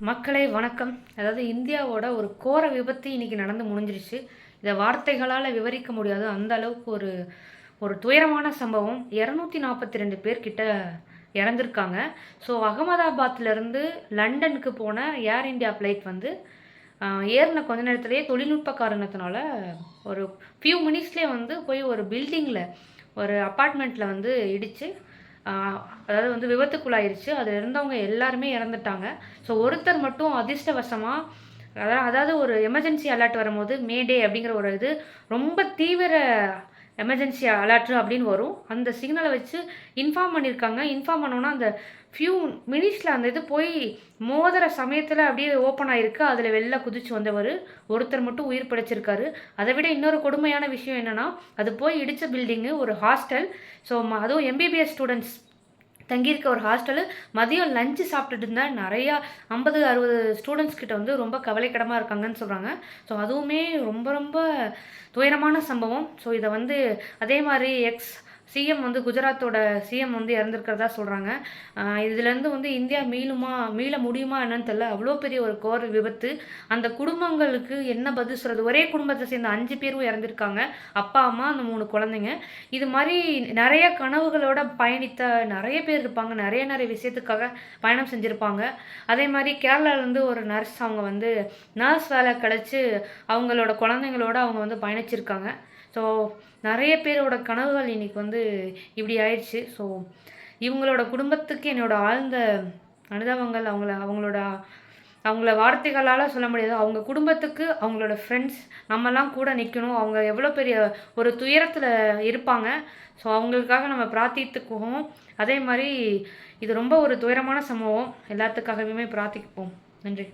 மக்களே வணக்கம். அதாவது இந்தியாவோட ஒரு கோர விபத்து இன்னைக்கு நடந்து முடிஞ்சிருச்சு. இதை வார்த்தைகளால் விவரிக்க முடியாது. அந்த அளவுக்கு ஒரு ஒரு துயரமான சம்பவம். இரநூத்தி நாற்பத்தி ரெண்டு பேர்கிட்ட இறந்துருக்காங்க. ஸோ அகமதாபாத்லேருந்து லண்டனுக்கு போன ஏர் இந்தியா ஃப்ளைட் வந்து ஏறின கொஞ்ச நேரத்துலேயே தொழில்நுட்ப காரணத்தினால ஒரு ஃபியூ மினிட்ஸ்லேயே வந்து போய் ஒரு பில்டிங்கில் ஒரு அப்பார்ட்மெண்ட்டில் வந்து இடித்து அதாவது வந்து விபத்துக்குள்ளாயிருச்சு. அதில் இருந்தவங்க எல்லாருமே இறந்துட்டாங்க. ஸோ ஒருத்தர் மட்டும் அதிர்ஷ்டவசமாக அதாவது அதாவது ஒரு எமர்ஜென்சி அலர்ட் வரும்போது மேடே அப்படிங்கிற ஒரு இது ரொம்ப தீவிர எமர்ஜென்சி அலர்ட்டு அப்படின்னு வரும். அந்த சிக்னலை வச்சு இன்ஃபார்ம் பண்ணியிருக்காங்க இன்ஃபார்ம் பண்ணோன்னா அந்த ஃபியூ மினிட்ஸில் அந்த இது போய் மோதிர சமயத்தில் அப்படியே ஓப்பன் ஆகிருக்கு அதில் வெளில குதிச்சு வந்தவர். ஒருத்தர் மட்டும் உயிர் படைச்சிருக்காரு அதை விட இன்னொரு கொடுமையான விஷயம் என்னென்னா அது போய் இடித்த பில்டிங்கு ஒரு ஹாஸ்டல் ஸோ அதுவும் எம்பிபிஎஸ் ஸ்டூடெண்ட்ஸ் தங்கியிருக்க ஒரு ஹாஸ்டலு மதியம் லஞ்சு சாப்பிட்டுட்டு இருந்தால் நிறையா ஐம்பது அறுபது ஸ்டூடெண்ட்ஸ் கிட்ட வந்து ரொம்ப கவலைக்கிடமாக இருக்காங்கன்னு சொல்கிறாங்க ஸோ அதுவுமே ரொம்ப ரொம்ப துயரமான சம்பவம். ஸோ இதை வந்து அதே மாதிரி எக்ஸ் சிஎம் வந்து குஜராத்தோட சிஎம் வந்து இறந்துருக்கிறதா சொல்கிறாங்க இதுலேருந்து வந்து இந்தியா மீளுமா மீள முடியுமா என்னன்னு தெரில அவ்வளோ பெரிய ஒரு கோர விபத்து. அந்த குடும்பங்களுக்கு என்ன பதில் சொல்கிறது ஒரே குடும்பத்தை சேர்ந்த அஞ்சு பேரும் இறந்துருக்காங்க. அப்பா அம்மா அந்த மூணு குழந்தைங்க. இது மாதிரி நிறைய கனவுகளோட பயணித்த நிறைய பேர் இருப்பாங்க. நிறைய நிறைய விஷயத்துக்காக பயணம் செஞ்சுருப்பாங்க. அதே மாதிரி கேரளாவிலேருந்து ஒரு நர்ஸ் அவங்க வந்து நர்ஸ் வேலை கிடச்சி அவங்களோட குழந்தைங்களோட அவங்க வந்து பயணிச்சிருக்காங்க. ஸோ நிறைய பேரோட கனவுகள் இன்றைக்கி வந்து இப்படி ஆயிடுச்சு. ஸோ இவங்களோட குடும்பத்துக்கு என்னோட ஆழ்ந்த அனுதாபங்கள் அவங்கள அவங்களோட அவங்கள வார்த்தைகளால் சொல்ல முடியாது. அவங்க குடும்பத்துக்கு அவங்களோட ஃப்ரெண்ட்ஸ் நம்மலாம் கூட நிற்கணும் அவங்க எவ்வளோ பெரிய ஒரு துயரத்தில் இருப்பாங்க. ஸோ அவங்களுக்காக நம்ம பிரார்த்தித்துக்குவோம். அதே மாதிரி இது ரொம்ப ஒரு துயரமான சம்பவம். எல்லாத்துக்காகவுமே பிரார்த்திப்போம். நன்றி.